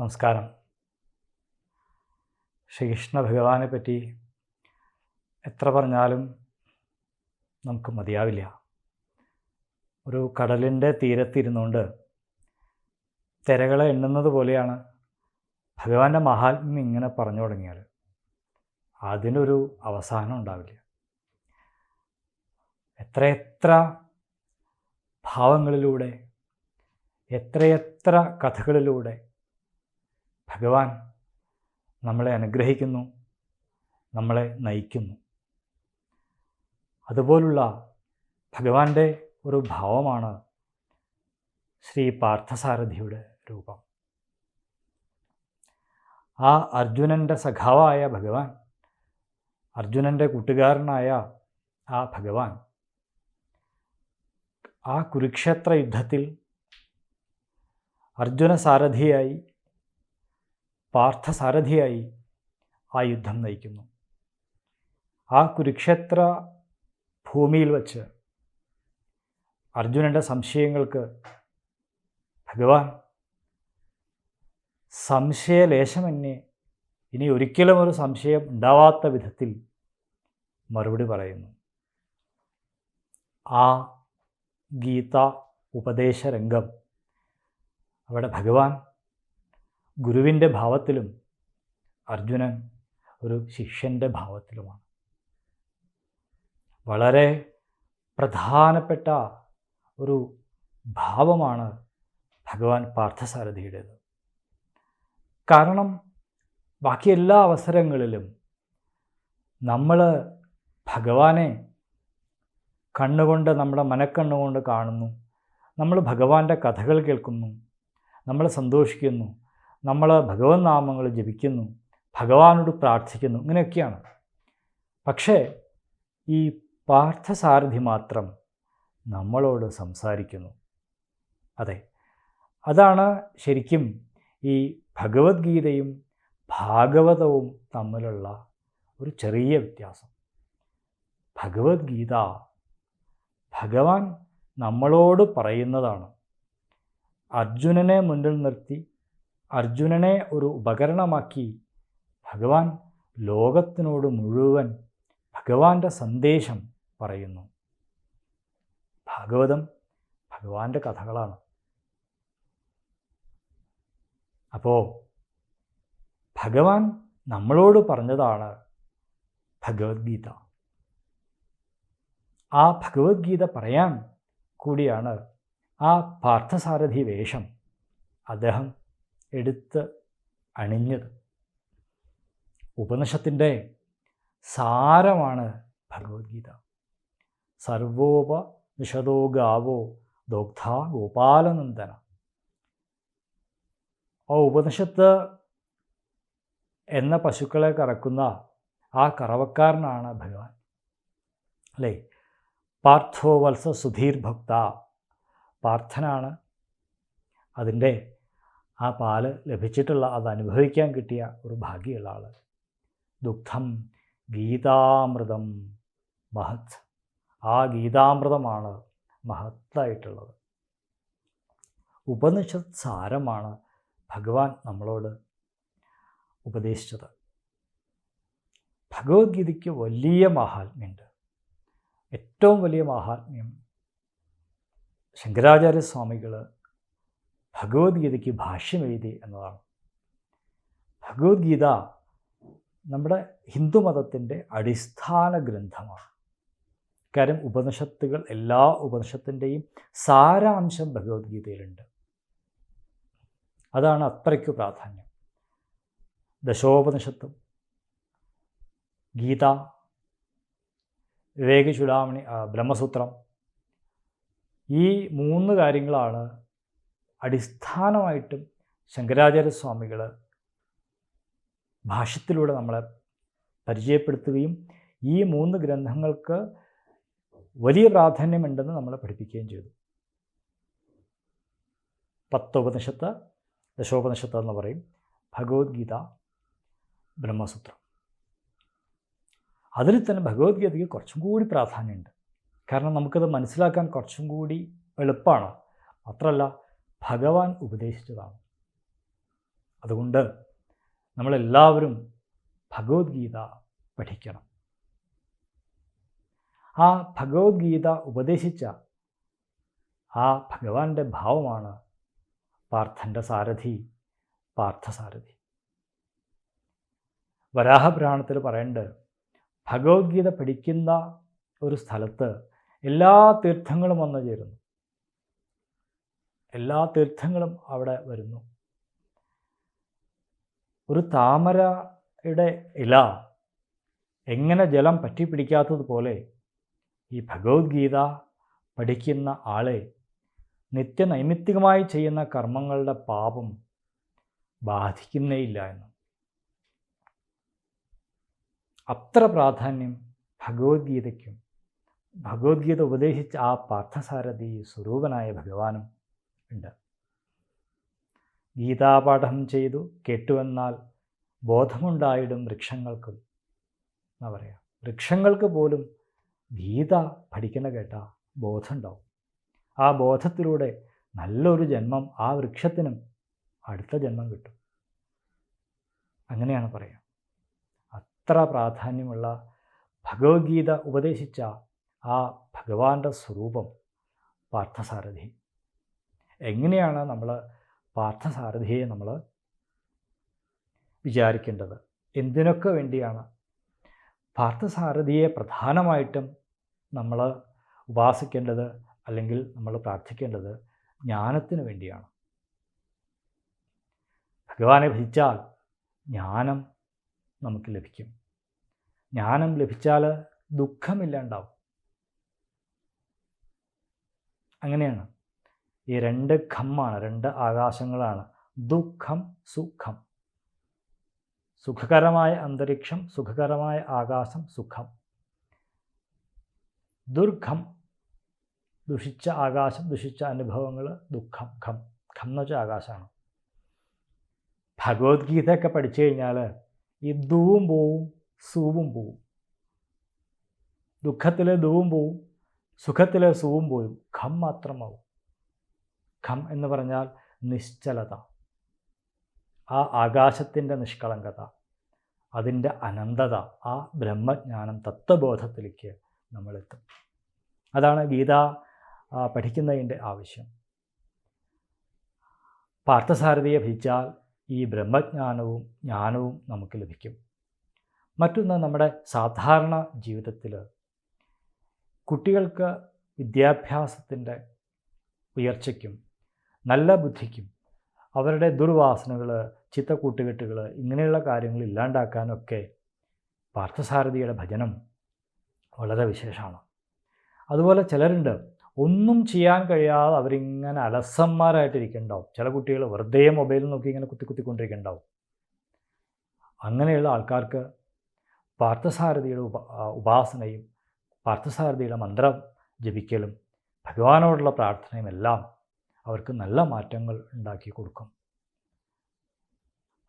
നമസ്കാരം. ശ്രീകൃഷ്ണ ഭഗവാനെ പറ്റി എത്ര പറഞ്ഞാലും നമുക്ക് മതിയാവില്ല. ഒരു കടലിന്റെ തീരത്തിരുന്നുകൊണ്ട് തിരകളെ എണ്ണുന്നത് പോലെയാണ് ഭഗവാന്റെ മഹാത്മ്യം ഇങ്ങനെ പറഞ്ഞു തുടങ്ങിയാൽ അതിനൊരു അവസാനം ഉണ്ടാവില്ല. എത്രയെത്ര ഭാവങ്ങളിലൂടെ എത്രയെത്ര കഥകളിലൂടെ ഭഗവാൻ നമ്മളെ അനുഗ്രഹിക്കുന്നു നമ്മളെ നയിക്കുന്നു. അതുപോലുള്ള ഭഗവാന്റെ ഒരു ഭാവമാണ് ശ്രീ പാർത്ഥസാരഥിയുടെ രൂപം. ആ അർജുനന്റെ സഖാവായ ഭഗവാൻ അർജുനന്റെ കൂട്ടുകാരനായ ആ ഭഗവാൻ ആ കുരുക്ഷേത്ര യുദ്ധത്തിൽ അർജുന സാരഥിയായി പാർത്ഥസാരഥിയായി ആ യുദ്ധം നയിക്കുന്നു. ആ കുരുക്ഷേത്ര ഭൂമിയിൽ വച്ച് അർജുനന്റെ സംശയങ്ങൾക്ക് ഭഗവാൻ സംശയലേശമന്യേ ഇനി ഒരിക്കലും ഒരു സംശയം ഉണ്ടാവാത്ത വിധത്തിൽ മറുപടി പറയുന്നു. ആ ഗീത ഉപദേശരംഗം അവിടെ ഭഗവാൻ ഗുരുവിന്റെ ഭാവത്തിലും അർജുനൻ ഒരു ശിഷ്യന്റെ ഭാവത്തിലുമാണ്. വളരെ പ്രധാനപ്പെട്ട ഒരു ഭാവമാണ് ഭഗവാൻ പാർത്ഥസാരഥിയുടേത്. കാരണം ബാക്കി എല്ലാ അവസരങ്ങളിലും നമ്മൾ ഭഗവാനെ കണ്ണുകൊണ്ട് നമ്മുടെ മനക്കണ്ണുകൊണ്ട് കാണുന്നു. നമ്മൾ ഭഗവാന്റെ കഥകൾ കേൾക്കുന്നു. നമ്മൾ സന്തോഷിക്കുന്നു. നമ്മൾ ഭഗവത് നാമങ്ങൾ ജപിക്കുന്നു ഭഗവാനോട് പ്രാർത്ഥിക്കുന്നു ഇങ്ങനെയൊക്കെയാണ്. പക്ഷേ ഈ പാർത്ഥസാരഥി മാത്രം നമ്മളോട് സംസാരിക്കുന്നു. അതെ അതാണ് ശരിക്കും ഈ ഭഗവത്ഗീതയും ഭാഗവതവും തമ്മിലുള്ള ഒരു ചെറിയ വ്യത്യാസം. ഭഗവത്ഗീത ഭഗവാൻ നമ്മളോട് പറയുന്നതാണ്. അർജുനനെ മുന്നിൽ നിർത്തി അർജുനനെ ഒരു ഉപകരണമാക്കി. ഭഗവാൻ ലോകത്തിനോട് മുഴുവൻ ഭഗവാന്റെ സന്ദേശം പറയുന്നു. ഭാഗവതം ഭഗവാന്റെ കഥകളാണ്. അപ്പോൾ ഭഗവാൻ നമ്മളോട് പറഞ്ഞതാണ് ഭഗവത്ഗീത. ആ ഭഗവത്ഗീത പറയാൻ കൂടിയാണ് ആ പാർത്ഥസാരഥി വേഷം. അദ്ദേഹം എടുത്ത് അണിഞ്ഞത്. ഉപനിഷത്തിന്റെ സാരമാണ് ഭഗവത്ഗീത. സർവോപ നിഷദോ ഗാവോ ദോഗ്ധ ഗോപാലനന്ദന. ആ ഉപനിഷത്ത് എന്ന പശുക്കളെ കറക്കുന്ന ആ കറവക്കാരനാണ് ഭഗവാൻ. അല്ലേ? പാർത്ഥോ വത്സ സുധീർ ഭക്ത. പാർത്ഥനാണ് അതിന്റെ ആ പാൽ ലഭിച്ചിട്ടുള്ള അത് അനുഭവിക്കാൻ കിട്ടിയ ഒരു ഭാഗ്യമുള്ള ആൾ ദുഃഖം ഗീതാമൃതം മഹത്. ആ ഗീതാമൃതമാണ് മഹത്തായിട്ടുള്ളത്. ഉപനിഷത് സാരമാണ് ഭഗവാൻ നമ്മളോട് ഉപദേശിച്ചത്. ഭഗവത്ഗീതയ്ക്ക് വലിയ മഹാത്മ്യമുണ്ട്. ഏറ്റവും വലിയ മഹാത്മ്യം ശങ്കരാചാര്യസ്വാമികൾ ഭഗവത്ഗീതയ്ക്ക് ഭാഷ്യം എഴുതി എന്നതാണ്. ഭഗവത്ഗീത നമ്മുടെ ഹിന്ദുമതത്തിന്റെ അടിസ്ഥാന ഗ്രന്ഥമാണ്. കാര്യം ഉപനിഷത്തുകൾ എല്ലാ ഉപനിഷത്തിന്റെയും സാരാംശം ഭഗവത്ഗീതയിലുണ്ട്. അതാണ് അത്രയ്ക്ക് പ്രാധാന്യം. ദശോപനിഷത്തും ഗീത വിവേകചുടാമണി ബ്രഹ്മസൂത്രം ഈ മൂന്ന് കാര്യങ്ങളാണ് അടിസ്ഥാനമായിട്ടും ശങ്കരാചാര്യസ്വാമികൾ ഭാഷത്തിലൂടെ നമ്മളെ പരിചയപ്പെടുത്തുകയും ഈ മൂന്ന് ഗ്രന്ഥങ്ങൾക്ക് വലിയ പ്രാധാന്യമുണ്ടെന്ന് നമ്മളെ പഠിപ്പിക്കുകയും ചെയ്തു. പത്തോപനിഷത്ത് ദശോപനിഷത്ത് എന്ന് പറയും. ഭഗവത്ഗീത ബ്രഹ്മസൂത്രം. അതിൽ തന്നെ ഭഗവത്ഗീതയ്ക്ക് കുറച്ചും കൂടി പ്രാധാന്യമുണ്ട്. കാരണം നമുക്കത് മനസ്സിലാക്കാൻ കുറച്ചും കൂടി എളുപ്പമാണ്. മാത്രമല്ല ഭഗവാൻ ഉപദേശിച്ചതാണ്. അതുകൊണ്ട് നമ്മളെല്ലാവരും ഭഗവത്ഗീത പഠിക്കണം. ആ ഭഗവത്ഗീത ഉപദേശിച്ച ആ ഭഗവാന്റെ ഭാവമാണ് പാർത്ഥന്റെ സാരഥി പാർത്ഥസാരഥി. വരാഹപുരാണത്തിൽ പറയേണ്ടത് ഭഗവത്ഗീത പഠിക്കുന്ന ഒരു സ്ഥലത്ത് എല്ലാ തീർത്ഥങ്ങളും വന്നു ചേരുന്നു. എല്ലാ തീർത്ഥങ്ങളും അവിടെ വരുന്നു. ഒരു താമരയുടെ ഇല എങ്ങനെ ജലം പറ്റിപ്പിടിക്കാത്തതുപോലെ ഈ ഭഗവത്ഗീത പഠിക്കുന്ന ആളെ നിത്യനൈമിത്തികമായി ചെയ്യുന്ന കർമ്മങ്ങളുടെ പാപം ബാധിക്കുന്നേയില്ല എന്ന്. അത്ര പ്രാധാന്യം ഭഗവത്ഗീതയ്ക്കും. ഭഗവത്ഗീത ഉപദേശിച്ച ആ പാർത്ഥസാരഥി സ്വരൂപനായ ഭഗവാനും ഉണ്ട്. ഗീതാപാഠം ചെയ്തു കേട്ടുവെന്നാൽ ബോധമുണ്ടായിടും വൃക്ഷങ്ങൾക്കും എന്നാ പറയുക വൃക്ഷങ്ങൾക്ക് പോലും ഗീത പഠിക്കണ കേട്ട ബോധമുണ്ടാവും. ആ ബോധത്തിലൂടെ നല്ലൊരു ജന്മം ആ വൃക്ഷത്തിനും അടുത്ത ജന്മം കിട്ടും. അങ്ങനെയാണ് പറയുക അത്ര പ്രാധാന്യമുള്ള ഭഗവത്ഗീത ഉപദേശിച്ച ആ ഭഗവാന്റെ സ്വരൂപം പാർത്ഥസാരഥി എങ്ങനെയാണ് നമ്മൾ പാർത്ഥസാരഥിയെ നമ്മൾ വിചാരിക്കേണ്ടത്? എന്തിനൊക്കെ വേണ്ടിയാണ് പാർത്ഥസാരഥിയെ പ്രധാനമായിട്ടും നമ്മൾ ഉപാസിക്കേണ്ടത് അല്ലെങ്കിൽ നമ്മൾ പ്രാർത്ഥിക്കേണ്ടത് ജ്ഞാനത്തിന് വേണ്ടിയാണ്? ഭഗവാനെ ഭജിച്ചാൽ ജ്ഞാനം നമുക്ക് ലഭിക്കും. ജ്ഞാനം ലഭിച്ചാൽ ദുഃഖമില്ലാണ്ടാവും. അങ്ങനെയാണ്. ഈ രണ്ട് ഖമ്മാണ് രണ്ട് ആകാശങ്ങളാണ്. ദുഃഖം സുഖം. സുഖകരമായ അന്തരീക്ഷം സുഖകരമായ ആകാശം സുഖം. ദുർഘം ദുഷിച്ച ആകാശം ദുഷിച്ച അനുഭവങ്ങൾ ദുഃഖം. ഖം ഖം എന്ന് വെച്ചാൽ ആകാശമാണ്. ഭഗവത്ഗീതയൊക്കെ പഠിച്ചു കഴിഞ്ഞാൽ ഈ ദൂവും പോവും സൂവും പോവും. ദുഃഖത്തിലെ ദൂവും പോവും സുഖത്തിലെ സൂവും പോവും. ഖം മാത്രമാവും. ഖം എന്ന് പറഞ്ഞാൽ നിശ്ചലത. ആ ആകാശത്തിന്റെ നിഷ്കളങ്കത അതിന്റെ അനന്തത ആ ബ്രഹ്മജ്ഞാനം തത്വബോധത്തിലേക്ക് നമ്മളെത്തും. അതാണ് ഗീത പഠിക്കുന്നതിന്റെ ആവശ്യം. പാർത്ഥസാരഥിയെ ഭജിച്ചാൽ ഈ ബ്രഹ്മജ്ഞാനവും ജ്ഞാനവും നമുക്ക് ലഭിക്കും. മറ്റൊന്ന് നമ്മുടെ സാധാരണ ജീവിതത്തിൽ കുട്ടികൾക്ക് വിദ്യാഭ്യാസത്തിന്റെ ഉയർച്ചയ്ക്കും നല്ല ബുദ്ധിക്കും. അവരുടെ ദുർവാസനകൾ ചിത്തക്കൂട്ടുകെട്ടുകൾ ഇങ്ങനെയുള്ള കാര്യങ്ങൾ ഇല്ലാണ്ടാക്കാനൊക്കെ പാർത്ഥസാരഥിയുടെ ഭജനം വളരെ വിശേഷമാണ്. അതുപോലെ ചിലരുണ്ട് ഒന്നും ചെയ്യാൻ കഴിയാതെ അവരിങ്ങനെ അലസന്മാരായിട്ടിരിക്കുന്നുണ്ടാവും. ചില കുട്ടികൾ വെറുതെ മൊബൈൽ നോക്കി ഇങ്ങനെ കുത്തി കുത്തിക്കൊണ്ടിരിക്കുന്നുണ്ടാവും. അങ്ങനെയുള്ള ആൾക്കാർക്ക് പാർത്ഥസാരഥിയുടെ ഉപ ഉപാസനയും പാർത്ഥസാരഥിയുടെ മന്ത്രം ജപിക്കലും ഭഗവാനോടുള്ള പ്രാർത്ഥനയും എല്ലാം അവർക്ക് നല്ല മാറ്റങ്ങൾ ഉണ്ടാക്കി കൊടുക്കും.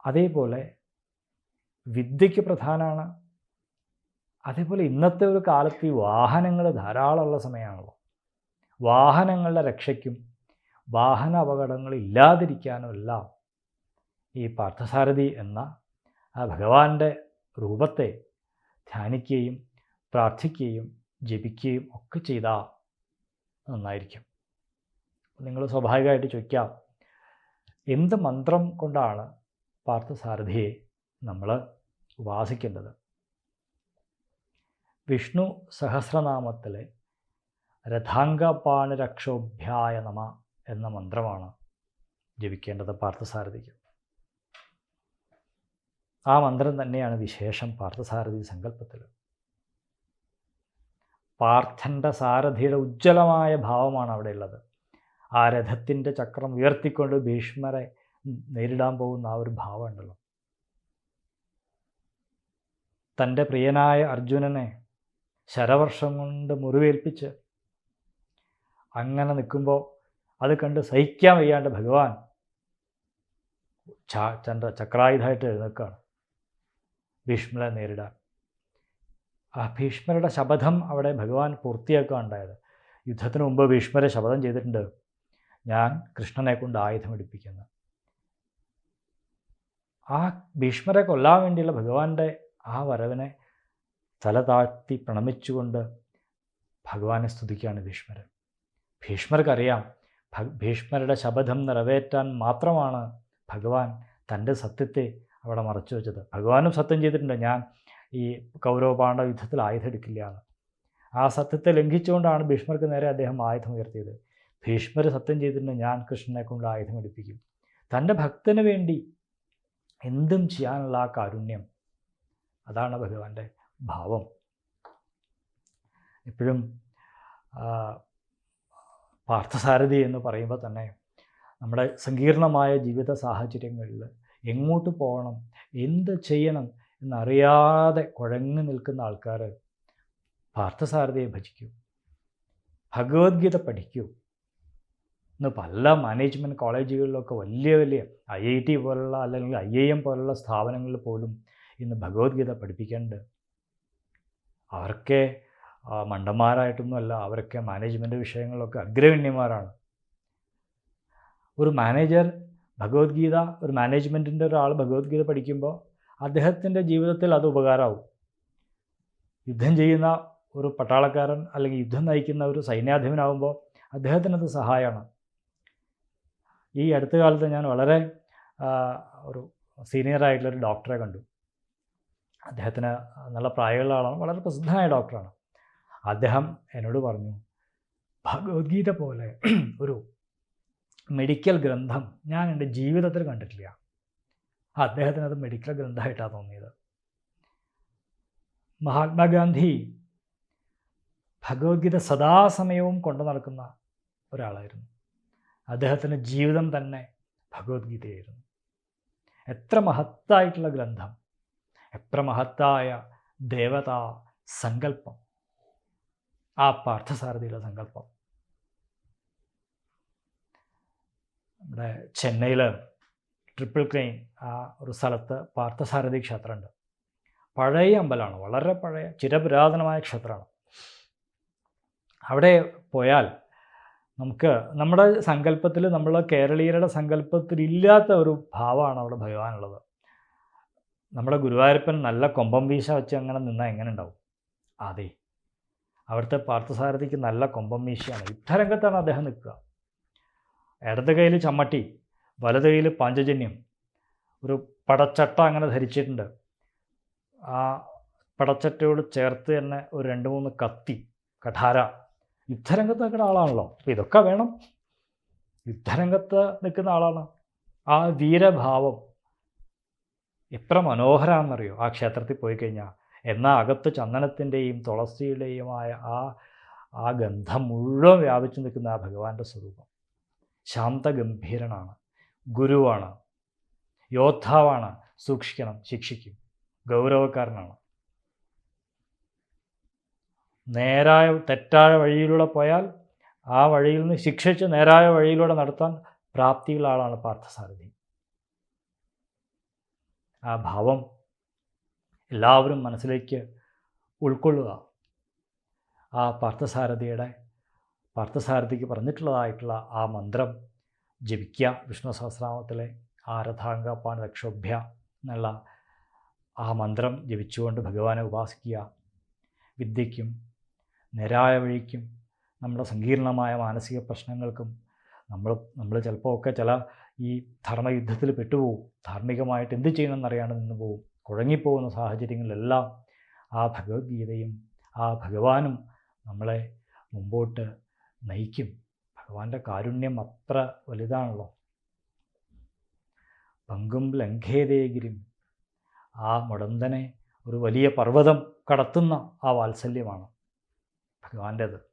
അതേപോലെ വിദ്യയ്ക്ക് പ്രധാനമാണ് അതേപോലെ ഇന്നത്തെ ഒരു കാലത്ത് ഈ വാഹനങ്ങൾ ധാരാളമുള്ള സമയമാണല്ലോ. വാഹനങ്ങളുടെ രക്ഷയ്ക്കും വാഹന അപകടങ്ങൾ ഇല്ലാതിരിക്കാനും എല്ലാം ഈ പാർത്ഥസാരഥി എന്ന ആ ഭഗവാന്റെ രൂപത്തെ ധ്യാനിക്കുകയും പ്രാർത്ഥിക്കുകയും ജപിക്കുകയും ഒക്കെ ചെയ്താൽ നന്നായിരിക്കും. നിങ്ങൾ സ്വാഭാവികമായിട്ട് ചോദിക്കാം. എന്ത് മന്ത്രം കൊണ്ടാണ് പാർത്ഥസാരഥിയെ നമ്മൾ ഉപാസിക്കേണ്ടത്? വിഷ്ണു സഹസ്രനാമത്തിലെ രഥാംഗപാണിരക്ഷോഭ്യായ നമ എന്ന മന്ത്രമാണ് ജപിക്കേണ്ടത് പാർത്ഥസാരഥിക്ക്. ആ മന്ത്രം തന്നെയാണ് വിശേഷം പാർത്ഥസാരഥി സങ്കല്പത്തിൽ പാർത്ഥന്റെ സാരഥിയുടെ ഉജ്ജ്വലമായ ഭാവമാണ് അവിടെ ഉള്ളത് ആ രഥത്തിന്റെ ചക്രം ഉയർത്തിക്കൊണ്ട് ഭീഷ്മരെ നേരിടാൻ പോകുന്ന ആ ഒരു ഭാവം ഉണ്ടല്ലോ. തന്റെ പ്രിയനായ അർജുനനെ ശരവർഷം കൊണ്ട് മുറിവേൽപ്പിച്ച് അങ്ങനെ നിൽക്കുമ്പോൾ അത് കണ്ട് സഹിക്കാൻ വയ്യാണ്ട് ഭഗവാൻ ചന്ദ്ര ചക്രായുധമായിട്ട് എഴുന്നേൽക്കുകയാണ് ഭീഷ്മരെ നേരിടാൻ. ആ ഭീഷ്മരുടെ ശപഥം അവിടെ ഭഗവാൻ പൂർത്തിയാക്കുക ഉണ്ടായത് യുദ്ധത്തിന് മുമ്പ് ഭീഷ്മരെ ശപഥം ചെയ്തിട്ടുണ്ട്. ഞാൻ കൃഷ്ണനെ കൊണ്ട് ആയുധം എടുപ്പിക്കുന്നു ആ ഭീഷ്മരെ കൊല്ലാൻ വേണ്ടിയുള്ള ഭഗവാന്റെ ആ വരവിനെ തല താഴ്ത്തി പ്രണമിച്ചുകൊണ്ട് ഭഗവാനെ സ്തുതിക്കുകയാണ് ഭീഷ്മർ ഭീഷ്മർക്കറിയാം ഭീഷ്മരുടെ ശബദം നിറവേറ്റാൻ മാത്രമാണ് ഭഗവാൻ തന്റെ സത്യത്തെ അവിടെ മറച്ചു വെച്ചത്. ഭഗവാനും സത്യം ചെയ്തിട്ടുണ്ട് ഞാൻ ഈ കൗരവ പാണ്ഡവ യുദ്ധത്തിൽ ആയുധം എടുക്കില്ല എന്ന്. ആ സത്യത്തെ ലംഘിച്ചുകൊണ്ടാണ് ഭീഷ്മർക്ക് നേരെ അദ്ദേഹം ആയുധം ഉയർത്തിയത്. ഭീഷ്മർ സത്യം ചെയ്തിട്ടുണ്ട് ഞാൻ കൃഷ്ണനെ കൊണ്ട് ആയുധം എടുപ്പിക്കും. തന്റെ ഭക്തന് വേണ്ടി എന്തും ചെയ്യാനുള്ള ആ കാരുണ്യം അതാണ് ഭഗവാന്റെ ഭാവം. എപ്പോഴും പാർത്ഥസാരഥി എന്ന് പറയുമ്പോൾ തന്നെ നമ്മുടെ സങ്കീർണമായ ജീവിത സാഹചര്യങ്ങളിൽ എങ്ങോട്ട് പോകണം എന്ത് ചെയ്യണം എന്നറിയാതെ കുഴങ്ങി നിൽക്കുന്ന ആൾക്കാർ പാർത്ഥസാരഥിയെ ഭജിക്കൂ ഭഗവത്ഗീത പഠിക്കൂ. ഇന്ന് പല മാനേജ്മെന്റ് കോളേജുകളിലൊക്കെ വലിയ വലിയ ഐ ഐ ടി പോലുള്ള അല്ലെങ്കിൽ ഐ ഐ എം പോലുള്ള സ്ഥാപനങ്ങളിൽ പോലും ഇന്ന് ഭഗവത്ഗീത പഠിപ്പിക്കേണ്ടത് അവർക്കെ മണ്ടന്മാരായിട്ടൊന്നുമല്ല അവരൊക്കെ മാനേജ്മെന്റ് വിഷയങ്ങളിലൊക്കെ അഗ്രഗണ്യന്മാരാണ്. ഒരു മാനേജർ ഭഗവത്ഗീത ഒരു മാനേജ്മെന്റിന്റെ ഒരാൾ ഭഗവത്ഗീത പഠിക്കുമ്പോൾ അദ്ദേഹത്തിന്റെ ജീവിതത്തിൽ അത് ഉപകാരമാവും. യുദ്ധം ചെയ്യുന്ന ഒരു പട്ടാളക്കാരൻ അല്ലെങ്കിൽ യുദ്ധം നയിക്കുന്ന ഒരു സൈന്യാധിപനാകുമ്പോൾ അദ്ദേഹത്തിനത് സഹായമാണ്. ഈ അടുത്ത കാലത്ത് ഞാൻ വളരെ ഒരു സീനിയർ ആയിട്ടുള്ള ഒരു ഡോക്ടറെ കണ്ടു. അദ്ദേഹത്തിന് നല്ല പ്രായമുള്ള ആളാണ് വളരെ പ്രസിദ്ധനായ ഡോക്ടറാണ് അദ്ദേഹം എന്നോട് പറഞ്ഞു ഭഗവത്ഗീത പോലെ ഒരു മെഡിക്കൽ ഗ്രന്ഥം ഞാൻ എന്റെ ജീവിതത്തിൽ കണ്ടിട്ടില്ല. അദ്ദേഹത്തിന് അത് മെഡിക്കൽ ഗ്രന്ഥമായിട്ടാണ് തോന്നിയത്. മഹാത്മാഗാന്ധി ഭഗവത്ഗീത സദാസമയവും കൊണ്ടു നടക്കുന്ന ഒരാളായിരുന്നു. അദ്ദേഹത്തിന്റെ ജീവിതം തന്നെ ഭഗവത്ഗീതയായിരുന്നു. എത്ര മഹത്തായിട്ടുള്ള ഗ്രന്ഥം. എത്ര മഹത്തായ ദേവതാ സങ്കല്പം. ആ പാർത്ഥസാരഥിയുടെ സങ്കല്പം. നമ്മുടെ ചെന്നൈയിൽ ട്രിപ്പിൾ ക്രെയിൻ ആ ഒരു സ്ഥലത്ത് പാർത്ഥസാരഥി ക്ഷേത്രമുണ്ട്. പഴയ അമ്പലമാണ് വളരെ പഴയ ചിരപുരാതനമായ ക്ഷേത്രമാണ്. അവിടെ പോയാൽ നമുക്ക് നമ്മുടെ സങ്കല്പത്തിൽ നമ്മൾ കേരളീയരുടെ സങ്കല്പത്തിൽ ഇല്ലാത്ത ഒരു ഭാവമാണ് അവിടെ ഭഗവാനുള്ളത്. നമ്മുടെ ഗുരുവായൂരപ്പൻ നല്ല കൊമ്പം വീശ വെച്ച് അങ്ങനെ നിന്നാൽ എങ്ങനെ ഉണ്ടാവും? അതെ. അവിടുത്തെ പാർത്ഥസാരഥിക്ക് നല്ല കൊമ്പം വീശയാണ്. യുദ്ധരംഗത്താണ് അദ്ദേഹം നിൽക്കുക. ഇടത് കയ്യിൽ ചമ്മട്ടി വലത് കയ്യിൽ പാഞ്ചജന്യം ഒരു പടച്ചട്ട അങ്ങനെ ധരിച്ചിട്ടുണ്ട്. ആ പടച്ചട്ടയോട് ചേർത്ത് തന്നെ ഒരു രണ്ട് മൂന്ന് കത്തി കഠാര യുദ്ധരംഗത്ത് നിൽക്കുന്ന ആളാണല്ലോ. അപ്പോൾ ഇതൊക്കെ വേണം. യുദ്ധരംഗത്ത് നിൽക്കുന്ന ആളാണ്. ആ വീരഭാവം എത്ര മനോഹരമാണെന്നറിയോ ആ ക്ഷേത്രത്തിൽ പോയി കഴിഞ്ഞാൽ. എന്നാൽ അകത്ത് ചന്ദനത്തിന്റെയും തുളസിയുടെയുമായ ആ ആ ഗന്ധം മുഴുവൻ വ്യാപിച്ചു നിൽക്കുന്ന ആ ഭഗവാന്റെ സ്വരൂപം. ശാന്തഗംഭീരനാണ്. ഗുരുവാണ്. യോദ്ധാവാണ്. സൂക്ഷിക്കണം. ശിക്ഷിക്കും. ഗൗരവക്കാരനാണ്. നേരായ തെറ്റായ വഴിയിലൂടെ പോയാൽ ആ വഴിയിൽ നിന്ന് ശിക്ഷിച്ച് നേരായ വഴിയിലൂടെ നടത്താൻ പ്രാപ്തിയുള്ള ആളാണ് പാർത്ഥസാരഥി. ആ ഭാവം എല്ലാവരും മനസ്സിലേക്ക് ഉൾക്കൊള്ളുക. ആ പാർത്ഥസാരഥിയുടെ പാർത്ഥസാരഥിക്ക് പറഞ്ഞിട്ടുള്ളതായിട്ടുള്ള ആ മന്ത്രം ജപിക്കുക. വിഷ്ണു സഹസ്രാമത്തിലെ ആരഥാംഗ പാൺ രക്ഷോഭ്യ എന്നുള്ള ആ മന്ത്രം ജപിച്ചുകൊണ്ട് ഭഗവാനെ ഉപാസിക്കുക. വിദ്യയ്ക്കും നേരായ വഴിക്കും നമ്മുടെ സങ്കീർണമായ മാനസിക പ്രശ്നങ്ങൾക്കും നമ്മൾ നമ്മൾ ചിലപ്പോൾ ഒക്കെ ചില ഈ ധർമ്മയുദ്ധത്തിൽ പെട്ടുപോകും ധാർമ്മികമായിട്ട് എന്ത് ചെയ്യണമെന്നറിയാണ്ട് നിന്ന് പോകും കുഴങ്ങിപ്പോകുന്ന സാഹചര്യങ്ങളിലെല്ലാം ആ ഭഗവത്ഗീതയും ആ ഭഗവാനും നമ്മളെ മുമ്പോട്ട് നയിക്കും. ഭഗവാന്റെ കാരുണ്യം അത്ര വലുതാണല്ലോ. പങ്കും ലംഘേതേഗിരിം ആ മുടന്തനെ ഒരു വലിയ പർവതം കടത്തുന്ന ആ വാത്സല്യമാണ്. ഭഗവാന്റേത്.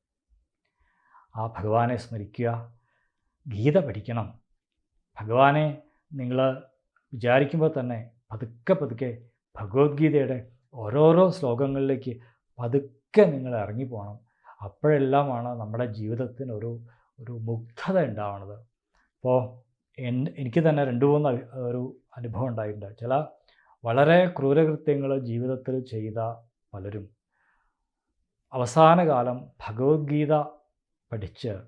ആ ഭഗവാനെ സ്മരിക്കുക. ഗീത പഠിക്കണം. ഭഗവാനെ നിങ്ങൾ വിചാരിക്കുമ്പോൾ തന്നെ പതുക്കെ പതുക്കെ ഭഗവത്ഗീതയുടെ ഓരോരോ ശ്ലോകങ്ങളിലേക്ക് പതുക്കെ നിങ്ങൾ ഇറങ്ങിപ്പോകണം അപ്പോഴെല്ലാമാണ് നമ്മുടെ ജീവിതത്തിന് ഒരു ഒരു മുഗ്ധത ഉണ്ടാവുന്നത് അപ്പോൾ എൻ എനിക്ക് തന്നെ രണ്ട് മൂന്ന് ഒരു അനുഭവം ഉണ്ടായിട്ടുണ്ട്. ചില വളരെ ക്രൂരകൃത്യങ്ങൾ ജീവിതത്തിൽ ചെയ്ത പലരും. അവസാന കാലം ഭഗവത്ഗീത പഠിച്ച്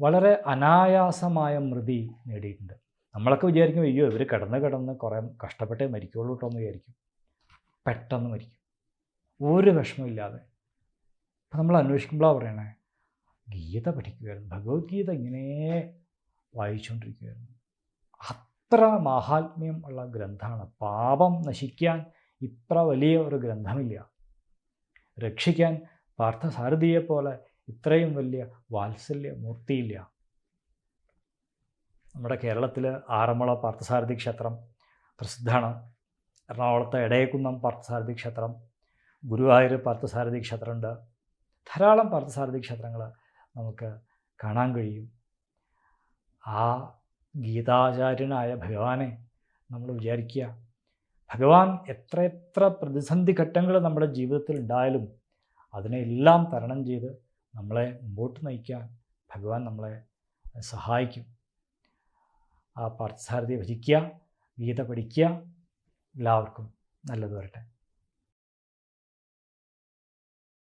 വളരെ അനായാസമായ മൃതി നേടിയിട്ടുണ്ട്. നമ്മളൊക്കെ വിചാരിക്കും അയ്യോ ഇവർ കിടന്ന് കിടന്ന് കുറേ കഷ്ടപ്പെട്ടേ മരിക്കുള്ളൂ കേട്ടോ എന്ന് വിചാരിക്കും. പെട്ടെന്ന് മരിക്കും. ഒരു വിഷമമില്ലാതെ അപ്പം നമ്മൾ അന്വേഷിക്കുമ്പോഴാണ് പറയണേ ഗീത പഠിക്കുകയായിരുന്നു ഭഗവത്ഗീത ഇങ്ങനെ വായിച്ചുകൊണ്ടിരിക്കുകയായിരുന്നു അത്ര മാഹാത്മ്യം ഉള്ള ഗ്രന്ഥമാണ്. പാപം നശിക്കാൻ ഇത്ര വലിയ ഒരു ഗ്രന്ഥമില്ല. രക്ഷിക്കാൻ പാർത്ഥസാരഥിയെ പോലെ ഇത്രയും വലിയ വാത്സല്യ മൂർത്തിയില്ല നമ്മുടെ കേരളത്തിൽ ആറന്മുള പാർത്ഥസാരഥി ക്ഷേത്രം പ്രസിദ്ധമാണ്. എറണാകുളത്തെ എടയക്കുന്നം പാർത്ഥസാരഥി ക്ഷേത്രം ഗുരുവായൂർ പാർത്ഥസാരഥി ക്ഷേത്രമുണ്ട്. ധാരാളം പാർത്ഥസാരഥി ക്ഷേത്രങ്ങൾ നമുക്ക് കാണാൻ കഴിയും. ആ ഗീതാചാര്യനായ ഭഗവാനെ നമ്മൾ വിചാരിക്കുക ഭഗവാൻ എത്ര പ്രതിസന്ധി ഘട്ടങ്ങൾ നമ്മുടെ ജീവിതത്തിൽ ഉണ്ടായാലും അതിനെല്ലാം തരണം ചെയ്ത് നമ്മളെ മുമ്പോട്ട് നയിക്കാൻ ഭഗവാൻ നമ്മളെ സഹായിക്കും. ആ പാർത്ഥസാരഥിയെ ഭജിക്കുക ഗീത പഠിക്കുക. എല്ലാവർക്കും നല്ലത് വരട്ടെ.